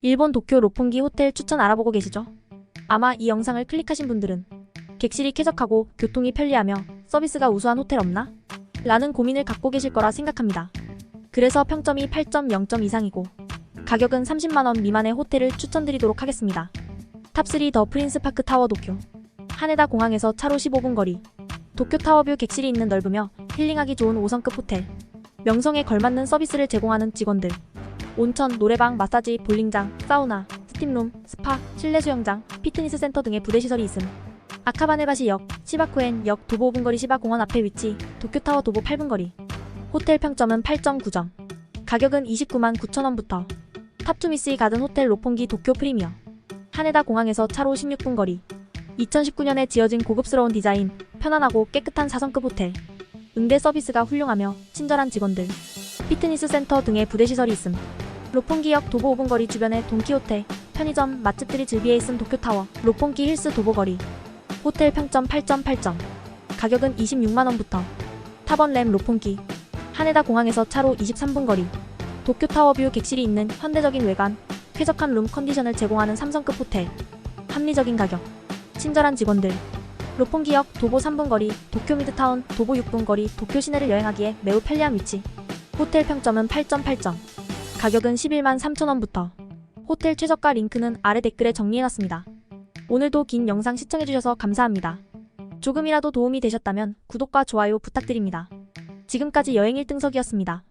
일본 도쿄 로폰기 호텔 추천 알아보고 계시죠? 아마 이 영상을 클릭하신 분들은 객실이 쾌적하고 교통이 편리하며 서비스가 우수한 호텔 없나? 라는 고민을 갖고 계실 거라 생각합니다. 그래서 평점이 8.0점 이상이고 가격은 30만원 미만의 호텔을 추천드리도록 하겠습니다. 탑3 더 프린스 파크 타워 도쿄 하네다 공항에서 차로 15분 거리 도쿄 타워뷰 객실이 있는 넓으며 힐링하기 좋은 5성급 호텔 명성에 걸맞는 서비스를 제공하는 직원들 온천, 노래방, 마사지, 볼링장, 사우나, 스팀룸, 스파, 실내 수영장, 피트니스 센터 등의 부대 시설이 있음. 아카바네바시 역, 시바쿠엔 역 도보 5분 거리 시바공원 앞에 위치, 도쿄타워 도보 8분 거리. 호텔 평점은 8.9점. 가격은 29만 9천원부터. 탑투미스이 가든 호텔 로폰기 도쿄 프리미어. 하네다 공항에서 차로 16분 거리. 2019년에 지어진 고급스러운 디자인, 편안하고 깨끗한 4성급 호텔. 응대 서비스가 훌륭하며 친절한 직원들. 피트니스 센터 등의 부대 시설이 있음. 로폰기역 도보 5분 거리 주변에 돈키호테, 편의점, 맛집들이 즐비해 있음 도쿄타워, 로폰기 힐스 도보 거리. 호텔 평점 8.8점. 가격은 26만원부터. 타번램 로폰기. 하네다 공항에서 차로 23분 거리. 도쿄타워 뷰 객실이 있는 현대적인 외관, 쾌적한 룸 컨디션을 제공하는 3성급 호텔. 합리적인 가격. 친절한 직원들. 로폰기역 도보 3분 거리, 도쿄 미드타운 도보 6분 거리, 도쿄 시내를 여행하기에 매우 편리한 위치. 호텔 평점은 8.8점. 가격은 11만 3천원부터. 호텔 최저가 링크는 아래 댓글에 정리해놨습니다. 오늘도 긴 영상 시청해주셔서 감사합니다. 조금이라도 도움이 되셨다면 구독과 좋아요 부탁드립니다. 지금까지 여행 1등석이었습니다.